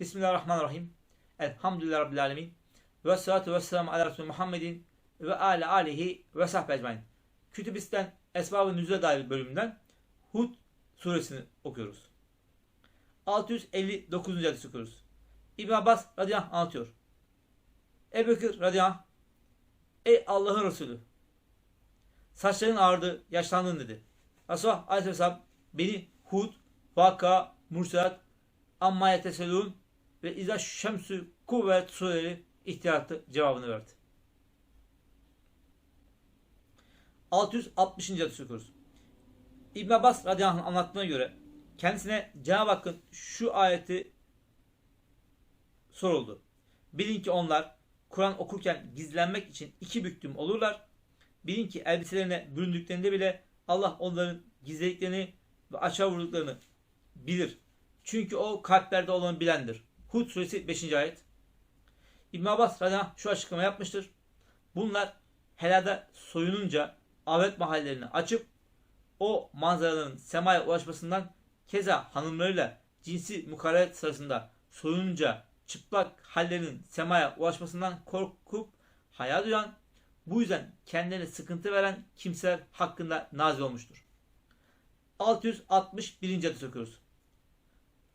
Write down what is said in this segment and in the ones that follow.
Bismillahirrahmanirrahim. Elhamdülillah Rabbil Alemin. Ve salatu ve ala Resulü Muhammedin ve ala alihi ve sahbe ecmain. Kütübisten Esbab-ı Nüzul'e dair bölümünden Hud suresini okuyoruz. 659. hadis okuyoruz. İbn Abbas radıyallahu anh anlatıyor. Ebu Bekir radıyallahu anh, Ey Allah'ın Resulü saçların ağrıdı, yaşlandın dedi. Resulullah aleyhisselam beni Hud, Vaka, Mursalat, Amma yeteselun ve İza Şemsü Kuvvet sureleri ihtiyattı cevabını verdi. 660. hadis okuyoruz. İbn Abbas radıyallahu anh anlattığına göre kendisine Cenab-ı Hakk'ın şu ayeti soruldu. Bilin ki onlar Kur'an okurken gizlenmek için iki büktüm olurlar. Bilin ki elbiselerine büründüklerinde bile Allah onların gizlediklerini ve açığa vurduklarını bilir. Çünkü o kalplerde olanı bilendir. Hud suresi 5. ayet. İbn Abbas radıyallahu şu açıklama yapmıştır. Bunlar helada soyununca avet mahallerini açıp o manzaraların semaya ulaşmasından keza hanımlarıyla cinsi mukaret sırasında soyununca çıplak hallerinin semaya ulaşmasından korkup hayal duyan bu yüzden kendilerine sıkıntı veren kimseler hakkında nazil olmuştur. 661. hadis okuyoruz.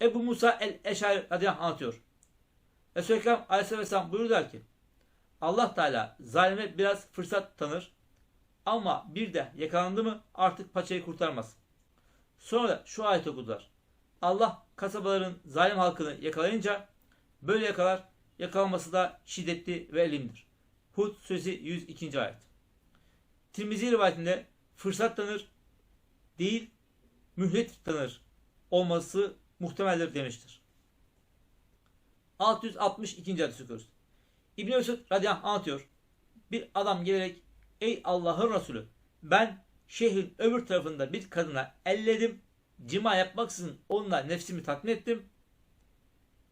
Ebu Musa el-Eşari radıyallahu anh anlatıyor. Resul-i Ekrem aleyhisselam buyurdular ki Allah Teala zalime biraz fırsat tanır ama bir de yakalandı mı artık paçayı kurtarmaz. Sonra da şu ayet okudular. Allah kasabaların zalim halkını yakalayınca böyle yakalar yakalanması da şiddetli ve elimdir. Hud suresi 102. ayet. Tirmizi rivayetinde fırsat tanır değil mühlet tanır olması muhtemeldir demiştir. 662. hadis okuyoruz. İbn Mesud radıyallahu anh anlatıyor. Bir adam gelerek ey Allah'ın Resulü ben şehrin öbür tarafında bir kadına elledim cima yapmaksızın onunla nefsimi tatmin ettim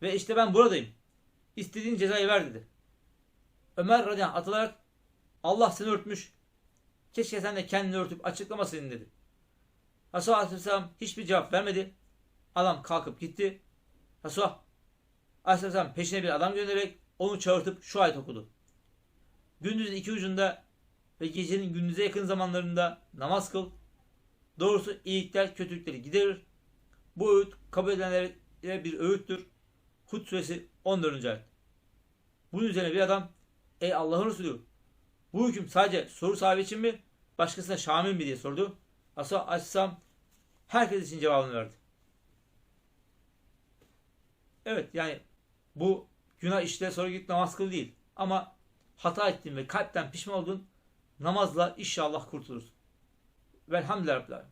ve işte ben buradayım. İstediğin cezayı ver dedi. Ömer radıyallahu anh atılarak Allah seni örtmüş. Keşke sen de kendini örtüp açıklamasaydın dedi. Resulullah Aleyhisselam hiçbir cevap vermedi. Adam kalkıp gitti. Resulullah Aleyhisselam peşine bir adam göndererek onu çağırtıp şu ayet okudu. Gündüzün iki ucunda ve gecenin gündüze yakın zamanlarında namaz kıl. Doğrusu iyilikler kötülükleri giderir. Bu öğüt kabul edilenlere bir öğüttür. Hud suresi 14. ayet. Bunun üzerine bir adam ey Allah'ın Resulü bu hüküm sadece soru sahibi için mi başkasına şamil mi diye sordu. Asa açsam herkes için cevabını verdi. Evet yani bu günah işte sonra git namaz kıl değil. Ama hata ettin ve kalpten pişman oldun namazla inşallah kurtulursun. Velhamdülillah.